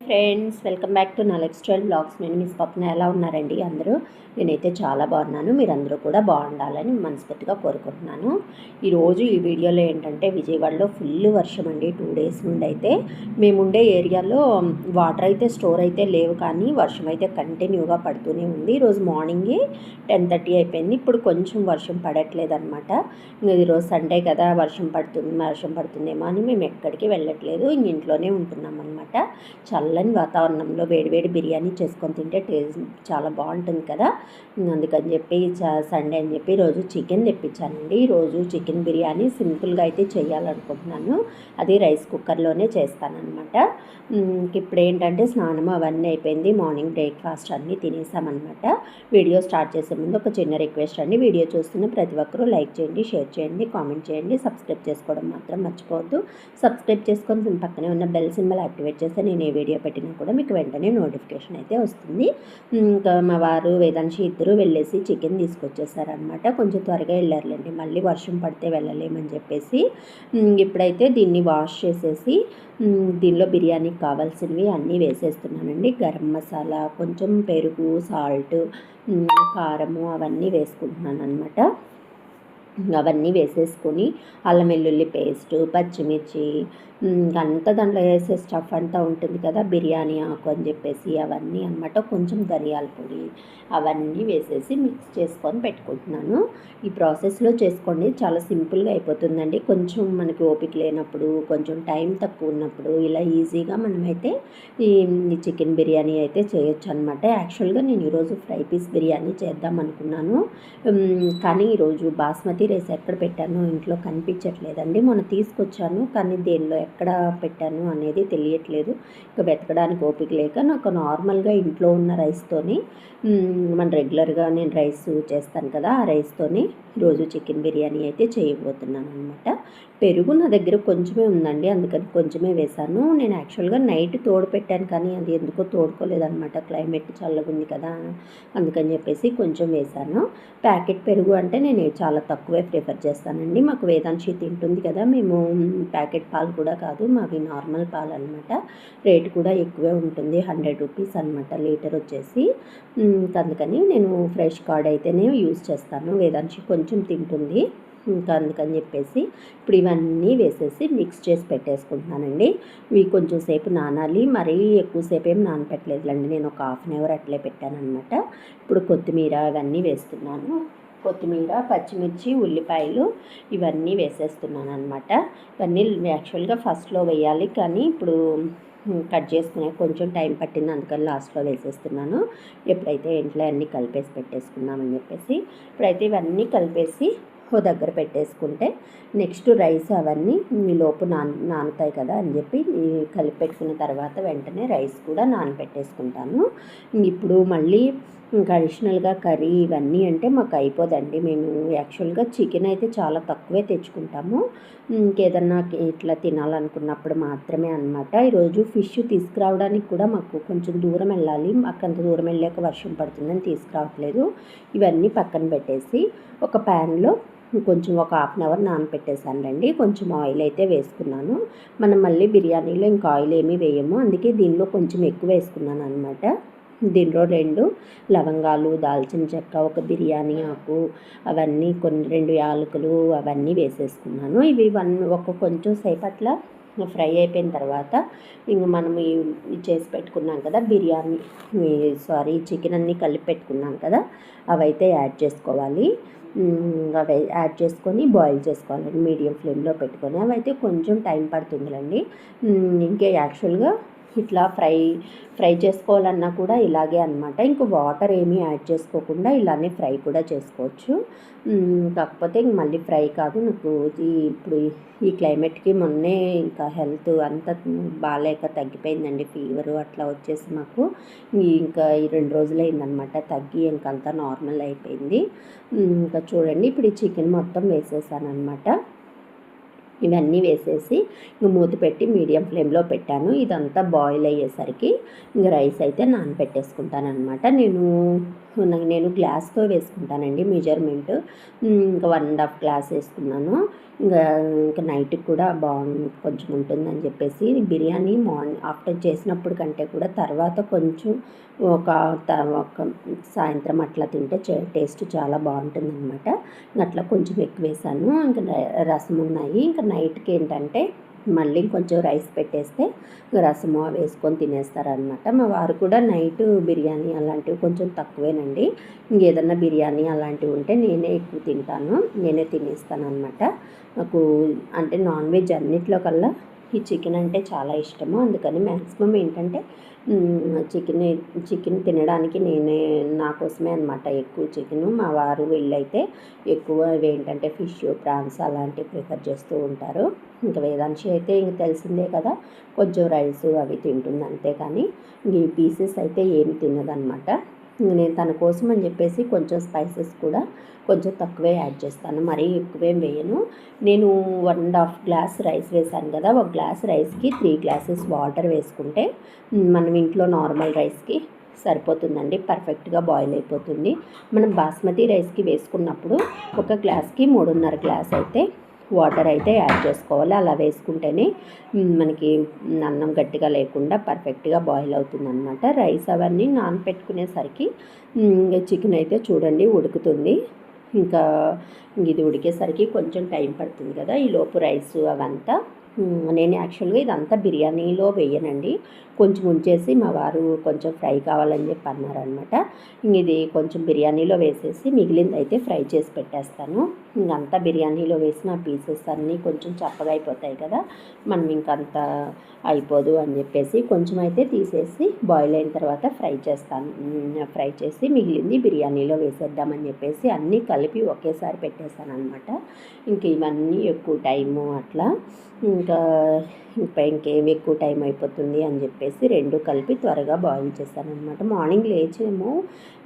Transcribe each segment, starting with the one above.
Friends welcome back to నా lifestyle blogs. నేను మీ స్వప్న ఎలా ఉన్నారండి? అందరూ నేనైతే చాలా బాగున్నాను. మీరందరూ కూడా బాగుండాలని మనస్ఫూర్తిగా కోరుకుంటున్నాను. ఈరోజు ఈ వీడియోలో ఏంటంటే విజయవాడలో ఫుల్ వర్షం అండి. టూ డేస్ నుండి అయితే మేముండే ఏరియాలో వాటర్ అయితే స్టోర్ అయితే లేవు కానీ వర్షం అయితే కంటిన్యూగా పడుతూనే ఉంది. ఈరోజు మార్నింగే టెన్ థర్టీ అయిపోయింది. ఇప్పుడు కొంచెం వర్షం పడట్లేదు అనమాట ఈరోజు సండే కదా వర్షం పడుతుంది వర్షం పడుతుందేమో అని మేము ఎక్కడికి వెళ్ళట్లేదు. ఇంట్లోనే ఉంటున్నాం అనమాట చాలా చల్లని వాతావరణంలో వేడివేడి బిర్యానీ చేసుకొని తింటే టేస్ట్ చాలా బాగుంటుంది కదా. అందుకని చెప్పి సండే అని చెప్పి రోజు చికెన్ తెప్పించానండి. రోజు చికెన్ బిర్యానీ సింపుల్గా అయితే చేయాలనుకుంటున్నాను. అది రైస్ కుక్కర్లోనే చేస్తానన్నమాట. ఇప్పుడు ఏంటంటే స్నానం అవన్నీ అయిపోయింది. మార్నింగ్ బ్రేక్ఫాస్ట్ అన్నీ తినేసామన్నమాట. వీడియో స్టార్ట్ చేసే ముందు ఒక చిన్న రిక్వెస్ట్ అండి. వీడియో చూస్తున్న ప్రతి ఒక్కరూ లైక్ చేయండి షేర్ చేయండి కామెంట్ చేయండి. సబ్స్క్రైబ్ చేసుకోవడం మాత్రం మర్చిపోవద్దు. సబ్స్క్రైబ్ చేసుకొని పక్కనే ఉన్న బెల్ సింబల్ యాక్టివేట్ చేస్తే నేను ఏ వీడియో పెట్టినా కూడా మీకు వెంటనే నోటిఫికేషన్ అయితే వస్తుంది. ఇంకా మా వారు వేదాంశి ఇద్దరు వెళ్ళేసి చికెన్ తీసుకొచ్చేసారనమాట కొంచెం త్వరగా వెళ్ళారులేండి. మళ్ళీ వర్షం పడితే వెళ్ళలేమని చెప్పేసి ఇప్పుడైతే దీన్ని వాష్ చేసేసి దీనిలో బిర్యానీకి కావాల్సినవి అన్నీ వేసేస్తున్నానండి. గరం మసాలా కొంచెం పెరుగు సాల్ట్ కారము అవన్నీ వేసుకుంటున్నాను అనమాట అవన్నీ వేసేసుకొని అల్లం వెల్లుల్లి పేస్ట్ పచ్చిమిర్చి అంతా దాంట్లో వేసే స్టఫ్ అంతా ఉంటుంది కదా బిర్యానీ ఆకు అని చెప్పేసి అవన్నీ అనమాట కొంచెం ధనియాల పొడి అవన్నీ వేసేసి మిక్స్ చేసుకొని పెట్టుకుంటున్నాను. ఈ ప్రాసెస్లో చేసుకోండి. చాలా సింపుల్గా అయిపోతుందండి. కొంచెం మనకి ఓపిక లేనప్పుడు కొంచెం టైం తక్కువ ఉన్నప్పుడు ఇలా ఈజీగా మనమైతే ఈ చికెన్ బిర్యానీ అయితే చేయొచ్చు అనమాట యాక్చువల్గా నేను ఈరోజు ఫ్రై పీస్ బిర్యానీ చేద్దాం అనుకున్నాను. కానీ ఈరోజు బాస్మతి రైస్ ఎక్కడ పెట్టానో ఇంట్లో కనిపించట్లేదండి. మొన్న తీసుకొచ్చాను కానీ దేనిలో ఎక్కడ పెట్టాను అనేది తెలియట్లేదు. ఇక వెతకడానికి ఓపిక లేక నాకు నార్మల్గా ఇంట్లో ఉన్న రైస్తోని మన రెగ్యులర్గా నేను రైస్ చేస్తాను కదా ఆ రైస్తోని రోజు చికెన్ బిర్యానీ అయితే చేయబోతున్నాను అనమాట పెరుగు నా దగ్గర కొంచెమే ఉందండి అందుకని కొంచెమే వేశాను. నేను యాక్చువల్గా నైట్ తోడు పెట్టాను కానీ అది ఎందుకో తోడుకోలేదనమాట క్లైమేట్ చల్లగా ఉంది కదా అందుకని చెప్పేసి కొంచెం వేశాను. ప్యాకెట్ పెరుగు అంటే నేను చాలా తక్కువ ప్రిఫర్ చేస్తానండి. మాకు వేదాంశి తింటుంది కదా మేము ప్యాకెట్ పాలు కూడా కాదు మావి నార్మల్ పాలు అనమాట రేట్ కూడా ఎక్కువే ఉంటుంది హండ్రెడ్ రూపీస్ అనమాట లీటర్ వచ్చేసి. అందుకని నేను ఫ్రెష్ కార్డ్ అయితేనే యూజ్ చేస్తాను వేదాంశి కొంచెం తింటుంది. ఇంకా అందుకని చెప్పేసి ఇప్పుడు ఇవన్నీ వేసేసి మిక్స్ చేసి పెట్టేసుకుంటున్నానండి. ఇవి కొంచెం సేపు నానాలి మరీ ఎక్కువసేపు ఏం నానపెట్టలేదులండి నేను ఒక హాఫ్ అన్ అవర్ అట్లే పెట్టానమాట ఇప్పుడు కొత్తిమీర అవన్నీ వేస్తున్నాను. కొత్తిమీర పచ్చిమిర్చి ఉల్లిపాయలు ఇవన్నీ వేసేస్తున్నాను అనమాట ఇవన్నీ యాక్చువల్గా ఫస్ట్లో వేయాలి కానీ ఇప్పుడు కట్ చేసుకునే కొంచెం టైం పట్టింది అందుకని లాస్ట్లో వేసేస్తున్నాను. ఎప్పుడైతే ఇంట్లో అన్నీ కలిపేసి పెట్టేసుకున్నామని చెప్పేసి ఇప్పుడైతే ఇవన్నీ కలిపేసి ఓ దగ్గర పెట్టేసుకుంటే నెక్స్ట్ రైస్ అవన్నీ లోపు నాన్ నానుతాయి కదా అని చెప్పి కలిపి పెట్టుకున్న తర్వాత వెంటనే రైస్ కూడా నానబెట్టేసుకుంటాను. ఇప్పుడు మళ్ళీ ఇంకా అడిషనల్గా కర్రీ ఇవన్నీ అంటే మాకు అయిపోదండి. మేము యాక్చువల్గా చికెన్ అయితే చాలా తక్కువే తెచ్చుకుంటాము. ఇంకేదన్నా ఇట్లా తినాలనుకున్నప్పుడు మాత్రమే అనమాట ఈరోజు ఫిష్ తీసుకురావడానికి కూడా మాకు కొంచెం దూరం వెళ్ళాలి. మాకు అంత దూరం వెళ్ళాక వర్షం పడుతుందని తీసుకురావట్లేదు. ఇవన్నీ పక్కన పెట్టేసి ఒక ప్యాన్లో కొంచెం ఒక హాఫ్ అన్ అవర్ నానపెట్టేసాను రండి కొంచెం ఆయిల్ అయితే వేసుకున్నాను. మనం మళ్ళీ బిర్యానీలో ఇంకా ఆయిల్ ఏమీ వేయము. అందుకే దీనిలో కొంచెం ఎక్కువ వేసుకున్నాను అనమాట దీనిలో రెండు లవంగాలు దాల్చిన చెక్క ఒక బిర్యానీ ఆకు అవన్నీ కొన్ని రెండు యాలకులు అవన్నీ వేసేసుకున్నాను. ఇవి వన్ ఒక కొంచెం సేపు అట్లా ఫ్రై అయిపోయిన తర్వాత ఇంక మనం చేసి పెట్టుకున్నాం కదా బిర్యానీ సారీ చికెన్ అన్నీ కలిపి పెట్టుకున్నాం కదా అవైతే యాడ్ చేసుకోవాలి. అవి యాడ్ చేసుకొని బాయిల్ చేసుకోవాలండి మీడియం ఫ్లేమ్లో పెట్టుకొని. అవైతే కొంచెం టైం పడుతుందిలండి. ఇంకే యాక్చువల్గా ఇట్లా ఫ్రై ఫ్రై చేసుకోవాలన్నా కూడా ఇలాగే అనమాట ఇంక వాటర్ ఏమీ యాడ్ చేసుకోకుండా ఇలానే ఫ్రై కూడా చేసుకోవచ్చు. కాకపోతే ఇంక మళ్ళీ ఫ్రై కాదు. నాకు ఈ ఇప్పుడు ఈ క్లైమేట్కి మొన్నే ఇంకా హెల్త్ అంతా బాగాలేక తగ్గిపోయిందండి. ఫీవరు అట్లా వచ్చేసి మాకు. ఇంకా ఈ రెండు రోజులు అయిందనమాట తగ్గి ఇంకంతా నార్మల్ అయిపోయింది. ఇంకా చూడండి. ఇప్పుడు ఈ చికెన్ మొత్తం వేసేసాను అనమాట ఇవన్నీ వేసేసి ఇంక మూత పెట్టి మీడియం ఫ్లేమ్లో పెట్టాను. ఇదంతా బాయిల్ అయ్యేసరికి ఇంక రైస్ అయితే నానబెట్టేసుకుంటాను అనమాట నేను నేను గ్లాస్తో వేసుకుంటానండి మెజర్మెంట్. ఇంకా వన్ అండ్ హాఫ్ గ్లాస్ వేసుకున్నాను. ఇంకా ఇంకా నైట్కి కూడా బాగుంది కొంచెం ఉంటుందని చెప్పేసి బిర్యానీ మార్నింగ్ ఆఫ్టర్ చేసినప్పుడు కంటే కూడా తర్వాత కొంచెం ఒక ఒక సాయంత్రం అట్లా తింటే టేస్ట్ చాలా బాగుంటుంది అనమాట అట్లా కొంచెం ఎక్కువ వేసాను. ఇంకా రసం ఉన్నాయి ఇంకా నైట్కి ఏంటంటే మళ్ళీ కొంచెం రైస్ పెట్టేస్తే రసము వేసుకొని తినేస్తారనమాట మా వారు కూడా నైట్ బిర్యానీ అలాంటివి కొంచెం తక్కువేనండి. ఇంకేదన్నా బిర్యానీ అలాంటివి ఉంటే నేనే ఎక్కువ తింటాను. నేనే తినేస్తాను అనమాట నాకు అంటే నాన్ వెజ్ అన్నిట్లో కల్లా ఈ చికెన్ అంటే చాలా ఇష్టము. అందుకని మ్యాక్సిమం ఏంటంటే చికెన్ చికెన్ తినడానికి నేనే నా కోసమే అనమాట ఎక్కువ చికెన్ మా వారు వీళ్ళైతే ఎక్కువ ఏంటంటే ఫిష్ ప్రాన్స్ అలాంటివి ప్రిఫర్ చేస్తూ ఉంటారు. ఇంకా వేదాంశి అయితే ఇంక తెలిసిందే కదా కొంచెం రైస్ అవి తింటుంది అంతే కానీ ఈ పీసెస్ అయితే ఏం తినదనమాట నేను తన కోసం అని చెప్పేసి కొంచెం స్పైసెస్ కూడా కొంచెం తక్కువే యాడ్ చేస్తాను. మరీ ఎక్కువేం వేయను. నేను one and half glass rice వేసాను కదా ఒక గ్లాస్ రైస్కి త్రీ గ్లాసెస్ వాటర్ వేసుకుంటే మనం ఇంట్లో నార్మల్ రైస్కి సరిపోతుందండి పర్ఫెక్ట్గా బాయిల్ అయిపోతుంది. మనం బాస్మతి రైస్కి వేసుకున్నప్పుడు ఒక గ్లాస్కి మూడున్నర గ్లాస్ అయితే వాటర్ అయితే యాడ్ చేసుకోవాలి. అలా వేసుకుంటేనే మనకి అన్నం గట్టిగా లేకుండా పర్ఫెక్ట్గా బాయిల్ అవుతుంది అనమాట రైస్ అవన్నీ నానపెట్టుకునేసరికి చికెన్ అయితే చూడండి ఉడుకుతుంది. ఇంకా ఇది ఉడికేసరికి కొంచెం టైం పడుతుంది కదా. ఈ లోపు రైస్ అవంతా నేను యాక్చువల్గా ఇదంతా బిర్యానీలో వేయనండి. కొంచెం ఉంచేసి మా వారు కొంచెం ఫ్రై కావాలని చెప్పి అన్నారనమాట ఇది కొంచెం బిర్యానీలో వేసేసి మిగిలింది అయితే ఫ్రై చేసి పెట్టేస్తాను. ఇంకంతా బిర్యానీలో వేసిన పీసెస్ అన్నీ కొంచెం చప్పగా అయిపోతాయి కదా మనం ఇంకంత అయిపోదు అని చెప్పేసి కొంచెం అయితే తీసేసి బాయిల్ అయిన తర్వాత ఫ్రై చేస్తాను. ఫ్రై చేసి మిగిలింది బిర్యానీలో వేసేద్దామని చెప్పేసి అన్నీ కలిపి ఒకేసారి పెట్టేశాను అనమాట ఇంక ఇవన్నీ ఎక్కువ టైము అట్లా ఇంకా ఇంకా ఇంకేం ఎక్కువ టైం అయిపోతుంది అని చెప్పేసి రెండు కలిపి త్వరగా బాయిల్ చేస్తాను అనమాట మార్నింగ్ లేచేమో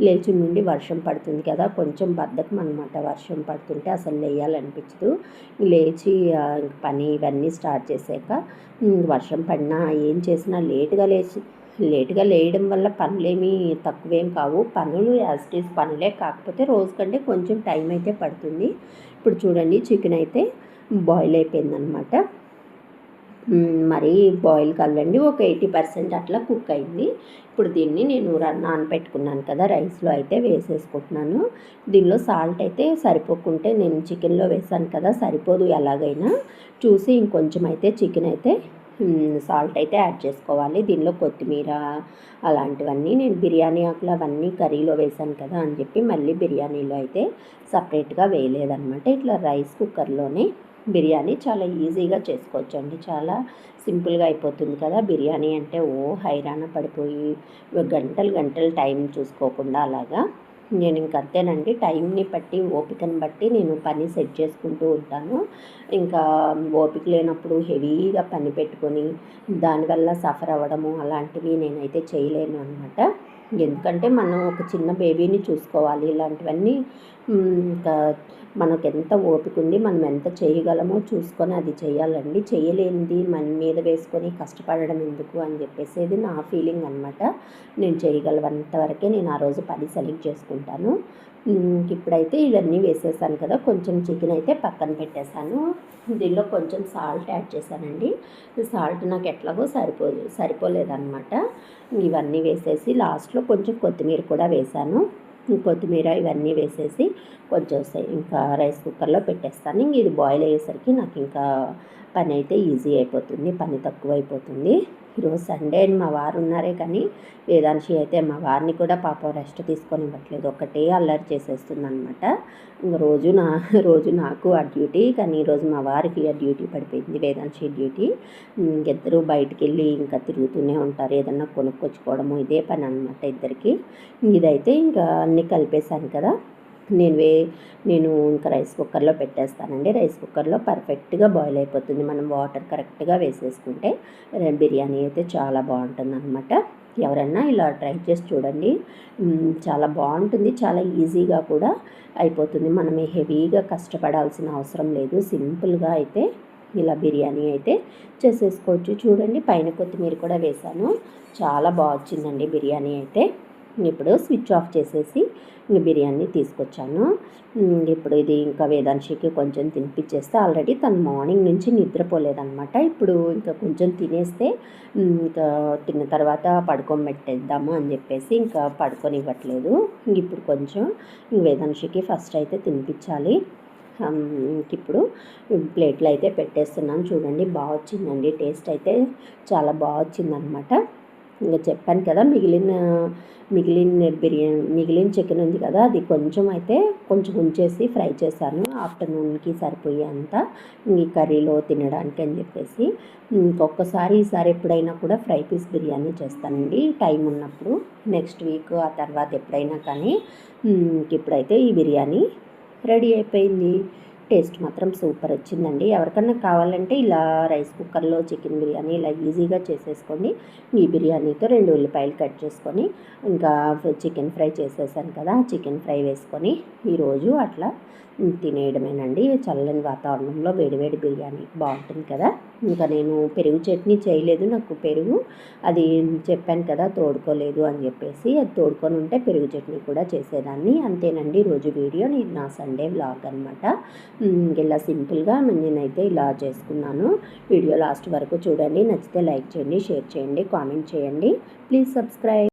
లేచి నుండి వర్షం పడుతుంది కదా కొంచెం బద్దకం అనమాట వర్షం పడుతుంటే అసలు లేయాలనిపించదు. లేచి పని ఇవన్నీ స్టార్ట్ చేశాక వర్షం పడినా ఏం చేసినా లేటుగా లేచి లేటుగా లేయడం వల్ల పనులేమీ తక్కువేం కావు. పనులు యాజ్ ఇట్ ఈస్ పనులే కాకపోతే రోజు కంటే కొంచెం టైం అయితే పడుతుంది. ఇప్పుడు చూడండి చికెన్ అయితే బాయిల్ అయిపోయిందనమాట. మరీ బాయిల్ కలవండి ఒక ఎయిటీ పర్సెంట్ అట్లా కుక్ అయింది. ఇప్పుడు దీన్ని నేను నానపెట్టుకున్నాను కదా రైస్లో అయితే వేసేసుకుంటున్నాను. దీనిలో సాల్ట్ అయితే సరిపోకుంటే నేను చికెన్లో వేసాను కదా సరిపోదు ఎలాగైనా. చూసి ఇంకొంచెం అయితే చికెన్ అయితే సాల్ట్ అయితే యాడ్ చేసుకోవాలి. దీనిలో కొత్తిమీర అలాంటివన్నీ నేను బిర్యానీ ఆకులు అవన్నీ కర్రీలో వేసాను కదా అని చెప్పి మళ్ళీ బిర్యానీలో అయితే సపరేట్గా వేయలేదన్నమాట. ఇట్లా రైస్ కుక్కర్లోనే బిర్యానీ చాలా ఈజీగా చేసుకోవచ్చు అండి చాలా సింపుల్గా అయిపోతుంది కదా! బిర్యానీ అంటే ఓ హైరాణ పడిపోయి గంటలు గంటలు టైం చూసుకోకుండా అలాగా. నేను ఇంక అంతేనండి. టైంని బట్టి ఓపికని బట్టి నేను పని సెట్ చేసుకుంటూ ఉంటాను. ఇంకా ఓపిక లేనప్పుడు హెవీగా పని పెట్టుకొని దానివల్ల సఫర్ అవ్వడము అలాంటివి నేనైతే చేయలేను అనమాట ఎందుకంటే మనం ఒక చిన్న బేబీని చూసుకోవాలి. ఇలాంటివన్నీ ఇంకా మనకు ఎంత ఓపిక ఉంది మనం ఎంత చేయగలమో చూసుకొని అది చేయాలండి. చేయలేనిది మన మీద వేసుకొని కష్టపడడం ఎందుకు అని చెప్పేసేది నా ఫీలింగ్ అనమాట నేను చేయగలవంత వరకే నేను ఆ రోజు పని సెలెక్ట్ చేసుకుంటాను. ఇప్పుడైతే ఇవన్నీ వేసేసాను కదా కొంచెం చికెన్ అయితే పక్కన పెట్టేశాను. దీనిలో కొంచెం సాల్ట్ యాడ్ చేశానండి. సాల్ట్ నాకు ఎట్లాగో సరిపో సరిపోలేదన్నమాట. ఇవన్నీ వేసేసి లాస్ట్లో కొంచెం కొత్తిమీర కూడా వేశాను. కొత్తిమీర ఇవన్నీ వేసేసి కొంచెం ఇంకా రైస్ కుక్కర్లో పెట్టేస్తాను. ఇంక ఇది బాయిల్ అయ్యేసరికి నాకు ఇంకా పని అయితే ఈజీ అయిపోతుంది పని తక్కువ అయిపోతుంది ఈరోజు సండే అని మా వారు ఉన్నారే కానీ వేదాంశి అయితే మా వారిని కూడా పాపం రెస్ట్ తీసుకొని ఇవ్వట్లేదు. ఒకటే అల్లరి చేసేస్తుంది అనమాట ఇంక రోజు నా రోజు నాకు ఆ డ్యూటీ కానీ ఈరోజు మా వారికి ఆ డ్యూటీ పడిపోయింది వేదాంశి డ్యూటీ. ఇంకిద్దరూ బయటికి వెళ్ళి ఇంకా తిరుగుతూనే ఉంటారు. ఏదన్నా కొనుక్కొచ్చుకోవడము ఇదే పని అనమాట ఇద్దరికి ఇదైతే ఇంకా అన్నీ కలిపేశాను కదా. నేను వే నేను ఇంకా రైస్ కుక్కర్లో పెట్టేస్తానండి. రైస్ కుక్కర్లో పర్ఫెక్ట్గా బాయిల్ అయిపోతుంది. మనం వాటర్ కరెక్ట్గా వేసేసుకుంటే బిర్యానీ అయితే చాలా బాగుంటుంది అనమాట ఎవరన్నా ఇలా ట్రై చేసి చూడండి. చాలా బాగుంటుంది. చాలా ఈజీగా కూడా అయిపోతుంది. మనం హెవీగా కష్టపడాల్సిన అవసరం లేదు. సింపుల్గా అయితే ఇలా బిర్యానీ అయితే చేసేసుకోవచ్చు. చూడండి పైన కొత్తిమీర కూడా వేశాను. చాలా బాగా వచ్చిందండి బిర్యానీ అయితే. ఇప్పుడు స్విచ్ ఆఫ్ చేసేసి ఇంకా బిర్యానీ తీసుకొచ్చాను. ఇప్పుడు ఇది ఇంకా వేదాంశికి కొంచెం తినిపించేస్తే ఆల్రెడీ తను మార్నింగ్ నుంచి నిద్రపోలేదనమాట ఇప్పుడు ఇంకా కొంచెం తినేస్తే ఇంకా తిన్న తర్వాత పడుకోబెట్టేద్దాము అని చెప్పేసి ఇంకా పడుకోనివ్వట్లేదు. ఇంక ఇప్పుడు కొంచెం వేదాంశికి ఫస్ట్ అయితే తినిపించాలి ఇప్పుడు ప్లేట్లు అయితే పెట్టేస్తున్నాను. చూడండి బాగా వచ్చిందండి టేస్ట్ అయితే చాలా బాగా వచ్చిందనమాట ఇంకా చెప్పాను కదా మిగిలిన మిగిలిన బిర్యానీ మిగిలిన చికెన్ ఉంది కదా అది కొంచెం అయితే కొంచెం ఉంచేసి ఫ్రై చేశాను. ఆఫ్టర్నూన్కి సరిపోయేంత ఈ కర్రీలో తినడానికి అని చెప్పేసి ఇంకొకసారి ఈసారి ఎప్పుడైనా కూడా ఫ్రై పీస్ బిర్యానీ చేస్తానండి. టైం ఉన్నప్పుడు నెక్స్ట్ వీక్ ఆ తర్వాత ఎప్పుడైనా కానీ ఇప్పుడైతే ఈ బిర్యానీ రెడీ అయిపోయింది. టేస్ట్ మాత్రం సూపర్ వచ్చిందండి. ఎవరికన్నా కావాలంటే ఇలా రైస్ కుక్కర్లో చికెన్ బిర్యానీ ఇలా ఈజీగా చేసేసుకోండి. ఈ బిర్యానీతో రెండు ఉల్లిపాయలు కట్ చేసుకొని ఇంకా చికెన్ ఫ్రై చేసేసాను కదా చికెన్ ఫ్రై వేసుకొని ఈరోజు అట్లా తినేయడమేనండి. చల్లని వాతావరణంలో వేడివేడి బిర్యానీ బాగుంటుంది కదా. ఇంకా నేను పెరుగు చట్నీ చేయలేదు నాకు పెరుగు అది చెప్పాను కదా తోడుకోలేదు అని చెప్పేసి అది తోడుకొని ఉంటే పెరుగు చట్నీ కూడా చేసేదాన్ని. అంతేనండి రోజు వీడియో. నేను నా సండే వ్లాగ్ అనమాట ఇలా సింపుల్గా నేనైతే ఇలా చేసుకున్నాను. వీడియో లాస్ట్ వరకు చూడండి. నచ్చితే లైక్ చేయండి షేర్ చేయండి కామెంట్ చేయండి. Please subscribe.